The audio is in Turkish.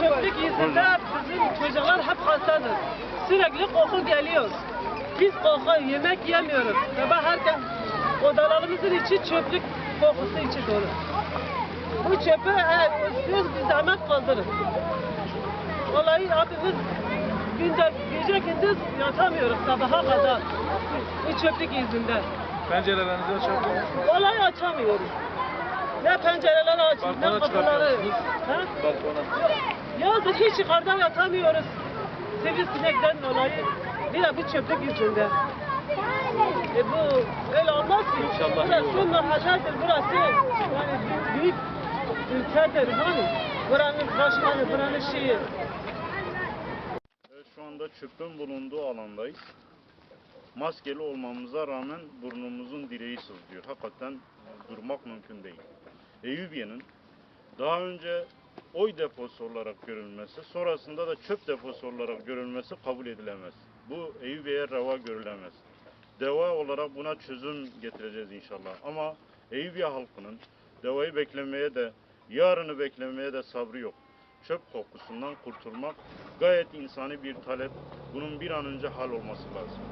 çöplük yüzünden bizim çocuklar hep hastadır. Sürekli koku geliyor. Biz koku yemek yemiyoruz. Sabah herkes odalarımızın içi çöplük kokusu içi dolu. Bu çöpü eğer istiyoruz bir zahmet kaldırın. Vallahi abi biz günde, gece gündüz yatamıyoruz sabaha kadar. Bu çöplük yüzünden. Pencerelerinizi misiniz? Vallahi açamıyoruz. Ne pencereleri açıyoruz, ne kapıları. çıkartıyorsunuz. Hiç yukarıdan yatamıyoruz. Sivrisinekten dolayı. Bir de bu çöplük yüzünden. E bu öyle olmaz ki. İnşallah burası mahalledir, burası yani büyük, ülkedir hani. Buranın başkanı, buranın şeyi. Evet, şu anda çöpün bulunduğu alandayız. Maskeli olmamıza rağmen burnumuzun direği sızlıyor. Hakikaten durmak mümkün değil. Eyüpiye'nin daha önce oy deposu olarak görülmesi, sonrasında da çöp deposu olarak görülmesi kabul edilemez. Bu Eyüpiye'ye reva görülemez. Deva olarak buna çözüm getireceğiz inşallah. Ama Eyüpiye halkının devayı beklemeye de, yarını beklemeye de sabrı yok. Çöp kokusundan kurtulmak gayet insani bir talep. Bunun bir an önce hal olması lazım.